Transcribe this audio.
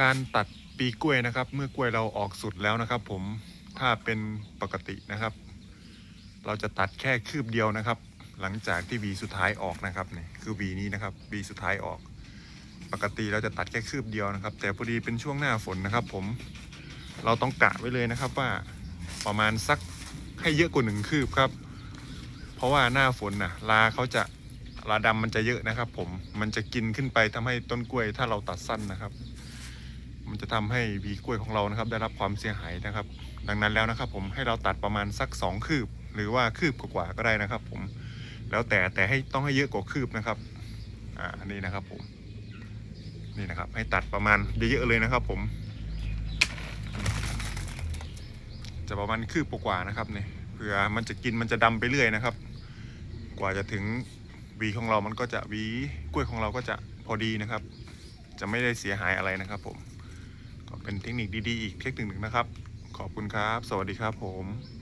การตัดปีกล้วยนะครับ เมื่อกล้วยเราออกสุดแล้วนะครับ ผมถ้าเป็นปกตินะครับ เราจะตัดแค่คืบเดียวนะครับ หลังจากที่วีสุดท้ายออกนะครับนี่คือวีนี้นะครับวีสุดท้ายออก ปกติเราจะตัดแค่คืบเดียวนะครับ แต่พอดีเป็นช่วงหน้าฝนนะครับ ผมเราต้องกะไว้เลยนะครับว่าประมาณสักให้เยอะกว่าหนึ่งคืบครับ เพราะว่าหน้าฝนน่ะลาเขาจะลาดำมันจะเยอะนะครับ ผมมันจะกินขึ้นไปทำให้ต้นกล้วย ถ้าเราตัดสั้นนะครับ มันจะทำให้หวีกล้วยของเรานะครับ ได้รับความเสียหายนะครับ ดังนั้นแล้วนะครับ ผมให้เราตัดประมาณสักสองคืบ หรือว่าคืบกว่าก็ได้นะครับ ผมแล้วแต่แต่ให้ต้องให้เยอะกว่าคืบนะครับอ่านนี้นะครับผมนี่นะครับ ให้ตัดประมาณเยอะๆเลยนะครับ ผม จะประมาณคืบกว่านะครับเนี่ยเผื่อมันจะกินมันจะดำไปเรื่อยนะครับ กว่าจะถึงวีของเรามันก็จะวีกล้วยของเราก็จะพอดีนะครับ จะไม่ได้เสียหายอะไรนะครับผม เป็นเทคนิคดีๆ อีกเทคนิคหนึ่งนะครับ ขอบคุณครับ สวัสดีครับผม